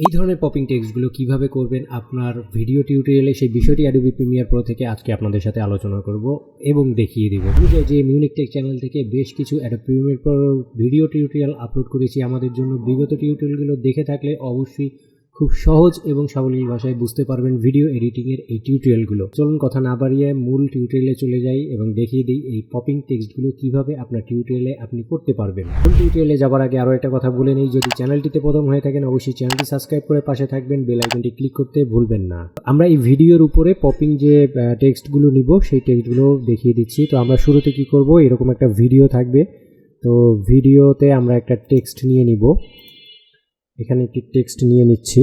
এই ধরনের পপিং টেক্সটগুলো কীভাবে করবেন? আপনার ভিডিও টিউটোরিয়ালে সেই বিষয়টি অ্যাডোবি প্রিমিয়ার প্রো থেকে আজকে আপনাদের সাথে আলোচনা করব এবং দেখিয়ে দেবো। বুঝে যে মিউনিক টেক চ্যানেল থেকে বেশ কিছু Adobe Premiere Pro video tutorial upload করেছি। আমাদের জন্য বিগত টিউটোরিয়ালগুলো দেখে থাকলে অবশ্যই খুব সহজ এবং সাবলীল ভাষায় বুঝতে পারবেন ভিডিও এডিটিংয়ের এই টিউটোরিয়ালগুলো চলুন কথা না বাড়িয়ে মূল টিউটোরিয়ালে চলে যাই এবং দেখিয়ে দিই এই পপিং টেক্সটগুলো কীভাবে আপনার টিউটোরিয়ালে আপনি করতে পারবেন। মূল টিউটোরিয়ালে যাবার আগে আরও একটা কথা বলে নেই, যদি চ্যানেলটিতে প্রথম হয়ে থাকেন, অবশ্যই চ্যানেলটি সাবস্ক্রাইব করে পাশে থাকবেন বেল আইকনটি ক্লিক করতে ভুলবেন না। আমরা এই ভিডিওর উপরে পপিং যে টেক্সটগুলো নিব, সেই টেক্সটগুলো দেখিয়ে দিচ্ছি। তো আমরা শুরুতে কি করব? এরকম একটা ভিডিও থাকবে। তো ভিডিওতে আমরা একটা টেক্সট নিয়ে নিব। এখানে একটি টেক্সট নিয়ে নিচ্ছি।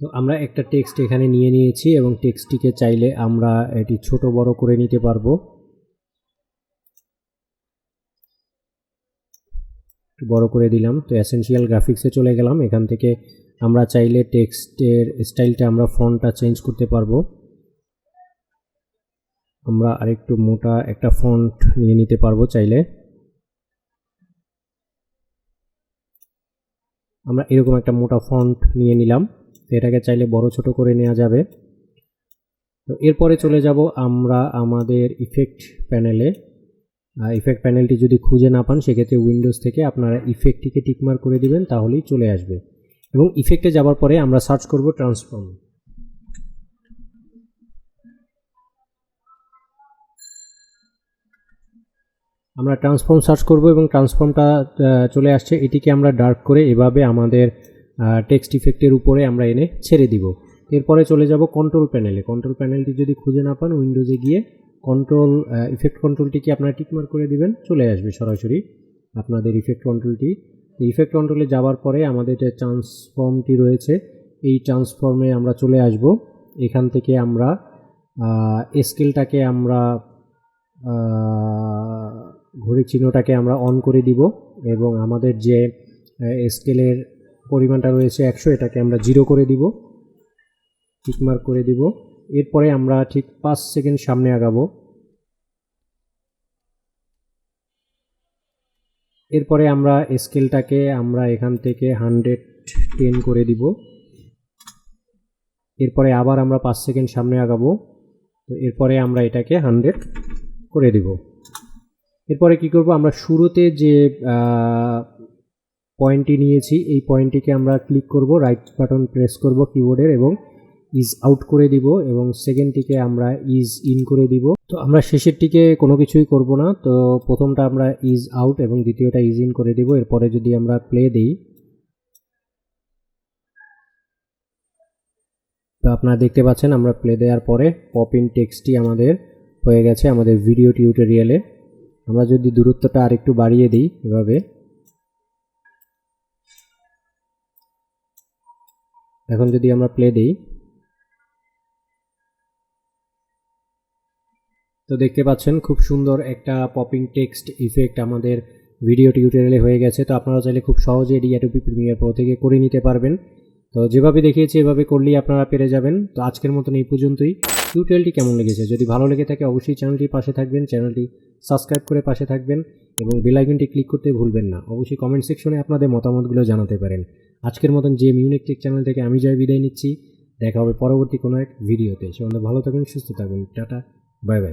তো আমরা একটা টেক্সট এখানে নিয়ে নিয়েছি এবং টেক্সটটিকে চাইলে আমরা এটি ছোট বড় করে নিতে পারব। বড় করে দিলাম। তো অ্যাসেনশিয়াল গ্রাফিক্সে চলে গেলাম। এখান থেকে আমরা চাইলে টেক্সটের স্টাইলটা আমরা ফন্টটা চেঞ্জ করতে পারব। আমরা আরেকটু মোটা একটা ফন্ট নিয়ে নিতে পারব চাইলে। আমরা এরকম একটা মোটা ফন্ট নিয়ে নিলাম। তো এটাকে চাইলে বড় ছোট করে নেওয়া যাবে। তো এরপরে চলে যাব আমরা আমাদের ইফেক্ট প্যানেলে ইফেক্ট প্যানেলটি যদি খুঁজে না পান, সেক্ষেত্রে উইন্ডোজ থেকে আপনারা ইফেক্টটিকে টিকমার করে দিবেন, তাহলেই চলে আসবে। এবং ইফেক্টে যাওয়ার পরে আমরা সার্চ করব ট্রান্সফর্ম আমরা ট্রান্সফর্ম সার্চ করব এবং ট্রান্সফর্মটা চলে আসছে। এটিকে আমরা ডার্ক করে এভাবে আমাদের টেক্সট ইফেক্টের উপরে আমরা এনে ছেড়ে দিব। এরপরে চলে যাব কন্ট্রোল প্যানেলে কন্ট্রোল প্যানেলটি যদি খুঁজে না পান উইন্ডোজে গিয়ে কন্ট্রোল ইফেক্ট কন্ট্রোলটিকে আপনারা টিকমার করে দিবেন। চলে আসবে সরাসরি আপনাদের ইফেক্ট কন্ট্রোলটি ইফেক্ট কন্ট্রোলে যাওয়ার পরে আমাদের যে ট্রান্সফর্মটি রয়েছে, এই ট্রান্সফর্মে আমরা চলে আসব। এখান থেকে আমরা স্কেলটাকে আমরা ঘড়ি চিহ্নটাকে আমরা অন করে দিব এবং আমাদের যে স্কেলের পরিমাণটা রয়েছে একশো, এটাকে আমরা জিরো করে দিব। টিকমার্ক করে দিব। এরপরে আমরা ঠিক পাঁচ সেকেন্ড সামনে আগাবো। এরপরে আমরা স্কেলটাকে আমরা এখান থেকে হান্ড্রেড টেন করে দিব। এরপরে আবার আমরা পাঁচ সেকেন্ড সামনে আগাবো। তো এরপরে আমরা এটাকে হান্ড্রেড করে দিব। এরপরে কি করব? আমরা শুরুতে যে পয়েন্টটি নিয়েছি, এই পয়েন্টটিকে আমরা ক্লিক করব, রাইট বাটন প্রেস করব কিবোর্ডের এবং ইজ আউট করে দিব এবং সেকেন্ডটিকে আমরা ইজ ইন করে দিব। তো আমরা শেষেরটিকে কোনো কিছুই করব না। তো প্রথমটা আমরা ইজ আউট এবং দ্বিতীয়টা ইজ ইন করে দিব। এরপরে যদি আমরা প্লে দিই, তো আপনারা দেখতে পাচ্ছেন আমরা প্লে দেওয়ার পরে পপ ইন টেক্সটটি আমাদের হয়ে গেছে আমাদের ভিডিও টিউটোরিয়ালে আমরা যদি দূরত্বটা আরেকটু বাড়িয়ে দিই এভাবে। এখন যদি আমরা প্লে দিই তো দেখতে পাচ্ছেন, খুব সুন্দর একটা পপিং টেক্সট ইফেক্ট আমাদের ভিডিও টিউটোরিয়ালে হয়ে গেছে। তো আপনারা চাইলে খুব সহজে অ্যাডোবি প্রিমিয়ার প্রো থেকে করে নিতে পারবেন। তো যেভাবে দেখিয়েছি, এভাবে করলেই আপনারা পেরে যাবেন। তো আজকের মতন এই পর্যন্তই। টিউটোরিয়ালটি কেমন লেগেছে? যদি ভালো লেগে থাকে, অবশ্যই চ্যানেলটির পাশে থাকবেন। চ্যানেলটি সাবস্ক্রাইব করে পাশে থাকবেন এবং বেল আইকনটি ক্লিক করতে ভুলবেন না। অবশ্যই কমেন্ট সেকশনে আপনাদের মতামতগুলো জানাতে পারেন। আজকের মতন যে মিউনিক টেক চ্যানেল থেকে আমি জয় বিদায় নিচ্ছি। দেখা হবে পরবর্তী কোনো এক ভিডিওতে সে ভালো থাকুন, সুস্থ থাকুন। Tata bye bye